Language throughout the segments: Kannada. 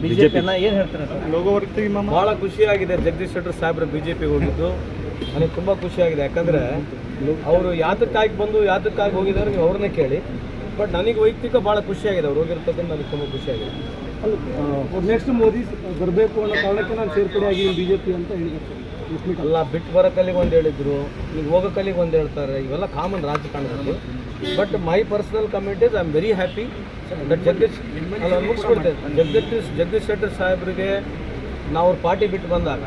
ಬಿಜೆಪಿಯನ್ನ ಏನ್ ಹೇಳ್ತಾರೆ ಸರ್? ಬಹಳ ಖುಷಿಯಾಗಿದೆ ಜಗದೀಶ್ ಶೆಟ್ಟರ್ ಸಾಹೇಬ್ರ ಬಿಜೆಪಿ ಹೋಗಿದ್ದು. ನನಗೆ ತುಂಬ ಖುಷಿಯಾಗಿದೆ. ಯಾಕಂದ್ರೆ ಅವರು ಯಾತಕ್ಕಾಗಿ ಬಂದು ಯಾತಕ್ಕಾಗಿ ಹೋಗಿದ್ದಾರೆ ನೀವು ಅವ್ರನ್ನೇ ಕೇಳಿ. ಬಟ್ ನನಗೆ ವೈಯಕ್ತಿಕ ಭಾಳ ಖುಷಿಯಾಗಿದೆ. ಅವ್ರು ಹೋಗಿರ್ತಕ್ಕಂಥ ನನಗೆ ತುಂಬ ಖುಷಿಯಾಗಿದೆ. ನೆಕ್ಸ್ಟ್ ಮೋದಿ ಬರಬೇಕು ಅನ್ನೋ ಕಾರಣಕ್ಕೆ ನಾನು ಸೇರ್ಪಡೆ ಆಗಿದ್ದೀನಿ ಬಿಜೆಪಿ ಅಂತ ಹೇಳಿದ್ರು ಅಲ್ಲ ಬಿಟ್ಟು ಬರೋಕಲ್ಲಿಗೆ ಒಂದು ಹೇಳಿದ್ರು ಈಗ ಹೋಗೋಕಲ್ಲಿಗೆ ಒಂದು ಹೇಳ್ತಾರೆ, ಇವೆಲ್ಲ ಕಾಮನ್ ರಾಜಕಾರಣದಲ್ಲಿ but my personal committees I am very happy that Jagdish ಅಲ್ಲ ಮುಗಿಸ್ಬಿಡ್ತೇನೆ ಜಗದೀಶ್ ಜಗದೀಶ್ ಶೆಟ್ಟರ್ ಸಾಹೇಬ್ರಿಗೆ ನಾವು ಅವ್ರ ಪಾರ್ಟಿ ಬಿಟ್ಟು ಬಂದಾಗ,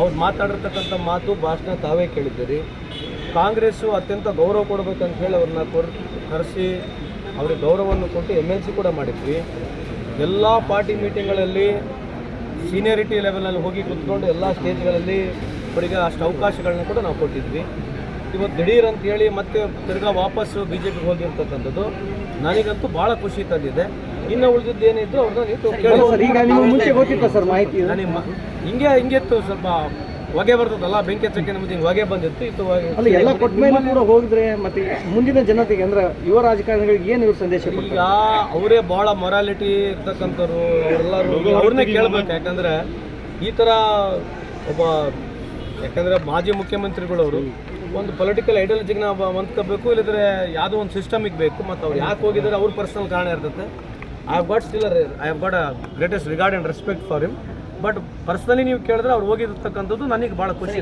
ಅವ್ರು ಮಾತಾಡಿರ್ತಕ್ಕಂಥ ಮಾತು ಭಾಷಣ ತಾವೇ ಕೇಳಿದ್ದೀರಿ. ಕಾಂಗ್ರೆಸ್ಸು ಅತ್ಯಂತ ಗೌರವ ಕೊಡಬೇಕಂತ ಹೇಳಿ ಅವ್ರನ್ನ ಕೊರ್ ಕರೆಸಿ ಅವ್ರಿಗೆ ಗೌರವವನ್ನು ಕೊಟ್ಟು ಎಂ ಎಲ್ ಸಿ ಕೂಡ ಮಾಡಿದ್ವಿ. ಎಲ್ಲ ಪಾರ್ಟಿ ಮೀಟಿಂಗ್ಗಳಲ್ಲಿ ಸೀನಿಯರಿಟಿ ಲೆವೆಲಲ್ಲಿ ಹೋಗಿ ಕುತ್ಕೊಂಡು ಎಲ್ಲ ಸ್ಟೇಜ್ಗಳಲ್ಲಿ ಅವರಿಗೆ ಅಷ್ಟು ಅವಕಾಶಗಳನ್ನ ಕೂಡ ನಾವು ಕೊಟ್ಟಿದ್ವಿ. ಇವತ್ತು ದಿಢೀರ್ ಅಂತ ಹೇಳಿ ಮತ್ತೆ ತಿರ್ಗಾ ವಾಪಸ್ಸು ಬಿ ಜೆ ಪಿಗೆ ಹೋಗಿರ್ತಕ್ಕಂಥದ್ದು ನನಗಂತೂ ಭಾಳ ಖುಷಿ ತಂದಿದೆ. ಇನ್ನು ಉಳಿದಿದ್ದು ಏನಿದ್ರು ಅವ್ರನ್ನ ನೀವು ಕೇಳಿ. ನನಗೆ ಹಿಂಗೆ ಹಿಂಗಿತ್ತು ಸ್ವಲ್ಪ ಹೊಗೆ ಬರ್ತದಲ್ಲ ಬೆಂಕಿ ಹಚ್ಚಕ್ಕೆ ನಮ್ದು ಹಿಂಗೆ ಹೊಗೆ ಬಂದಿತ್ತು ಇತ್ತು ಹೊಗೆ ಅಲ್ಲ ಎಲ್ಲ ಕೊಟ್ಟ ಮೇಲೆ ಕೂಡ ಹೋಗಿದ್ರೆ ಮತ್ತೆ ಮುಂದಿನ ಜನತೆಗೆ ಅಂದ್ರೆ ಯುವ ರಾಜಕಾರಣಿಗಳಿಗೆ ಏನು ಇವ್ರ ಸಂದೇಶ ಈಗ ಅವರೇ ಭಾಳ ಮೊರಾಲಿಟಿ ಇರ್ತಕ್ಕಂಥವ್ರು ಅವರೆಲ್ಲರೂ ಅವ್ರನ್ನೇ ಕೇಳ್ಬೇಕು. ಯಾಕಂದ್ರೆ ಈ ಥರ ಒಬ್ಬ ಯಾಕಂದ್ರೆ ಮಾಜಿ ಮುಖ್ಯಮಂತ್ರಿಗಳವರು ಒಂದು ಪೊಲಿಟಿಕಲ್ ಐಡಿಯಾಲಜಿಗೆ ನಾವು ಹೊಂದ್ಕೋಬೇಕು ಇಲ್ಲದ್ರೆ ಯಾವುದೋ ಒಂದು ಸಿಸ್ಟಮಿಗೆ ಬೇಕು. ಮತ್ತು ಅವ್ರು ಯಾಕೆ ಹೋಗಿದ್ದಾರೆ ಅವ್ರ ಪರ್ಸನಲ್ ಕಾರಣ ಇರ್ತದೆ I have got still I have got a greatest regard and respect for him but personally ನೀವು ಕೇಳಿದ್ರೆ ಅವ್ರು ಹೋಗಿರ್ತಕ್ಕಂಥದ್ದು ನನಗೆ ಭಾಳ ಖುಷಿ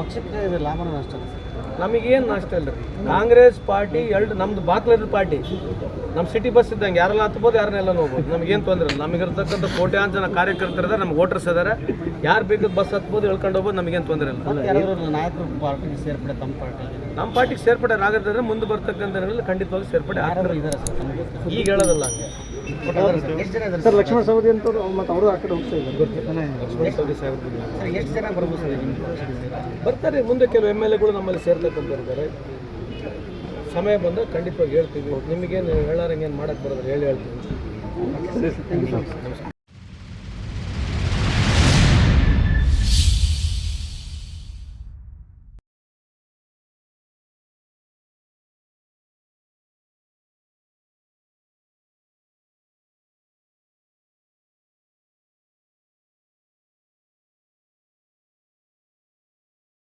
ಪಕ್ಷಕ್ಕೆ ಲಾಭ ನಷ್ಟ ನಮಗೇನು ನಷ್ಟ ಇಲ್ಲ. ರೀ ಕಾಂಗ್ರೆಸ್ ಪಾರ್ಟಿ ಎರಡು ನಮ್ದು ಬಾಕ್ಲದ ಪಾರ್ಟಿ. ನಮ್ಮ ಸಿಟಿ ಬಸ್ ಇದ್ದಂಗೆ ಯಾರೆಲ್ಲ ಹತ್ಬೋದು ಯಾರನ್ನೆಲ್ಲ ಹೋಗ್ಬೋದು ನಮಗೇನು ತೊಂದರೆ ಇಲ್ಲ. ನಮಗಿರ್ತಕ್ಕಂಥ ಕೋಟ್ಯಾಂತರ ಜನ ಕಾರ್ಯಕರ್ತರು ಇದ್ದಾರೆ ನಮ್ಗೆ ವೋಟರ್ಸ್ ಇದ್ದಾರೆ ಯಾರು ಬೇಕಾದ ಬಸ್ ಹತ್ಬೋದು ಹೇಳ್ಕೊಂಡು ಹೋಗ್ಬೋದು ನಮಗೇನು ತೊಂದರೆ ಇಲ್ಲ. ಯಾರಾದ್ರೂ ನಾಯಕರು ಪಾರ್ಟಿಗೆ ಸೇರ್ಪಡೆ ತಮ್ಮ ಪಾರ್ಟಿ ನಮ್ಮ ಪಾರ್ಟಿಗೆ ಸೇರ್ಪಡೆ ಆಗದ್ರೆ ಮುಂದೆ ಬರ್ತಕ್ಕಂಥ ಖಂಡಿತವಾಗಿ ಸೇರ್ಪಡೆ ಆಗ್ತಾರೆ. ಈಗ ಹೇಳೋದಲ್ಲ ಹಂಗೆ. ಸರ್ ಲಕ್ಷ್ಮಣ ಸವದಿ ಅಂತ ಮತ್ತೆ ಅವರು ಆ ಕಡೆ ಹೋಗ್ತಾ ಇದ್ದಾರೆ. ಬರ್ತಾರೆ ಮುಂದೆ ಕೆಲವು ಎಂ ಎಲ್ ಎಗಳು ನಮ್ಮಲ್ಲಿ ಸೇರ್ತಕ್ಕಂಥವ್ರು ಇದ್ದಾರೆ ಸಮಯ ಬಂದಾಗ ಖಂಡಿತವಾಗಿ ಹೇಳ್ತೀವಿ. ನಿಮಗೇನು ಹೇಳಾರಂಗೇನು ಮಾಡಕ್ಕೆ ಬರೋದ್ರೆ ಹೇಳಿ ಹೇಳ್ತೀವಿ. ನಮಸ್ಕಾರ.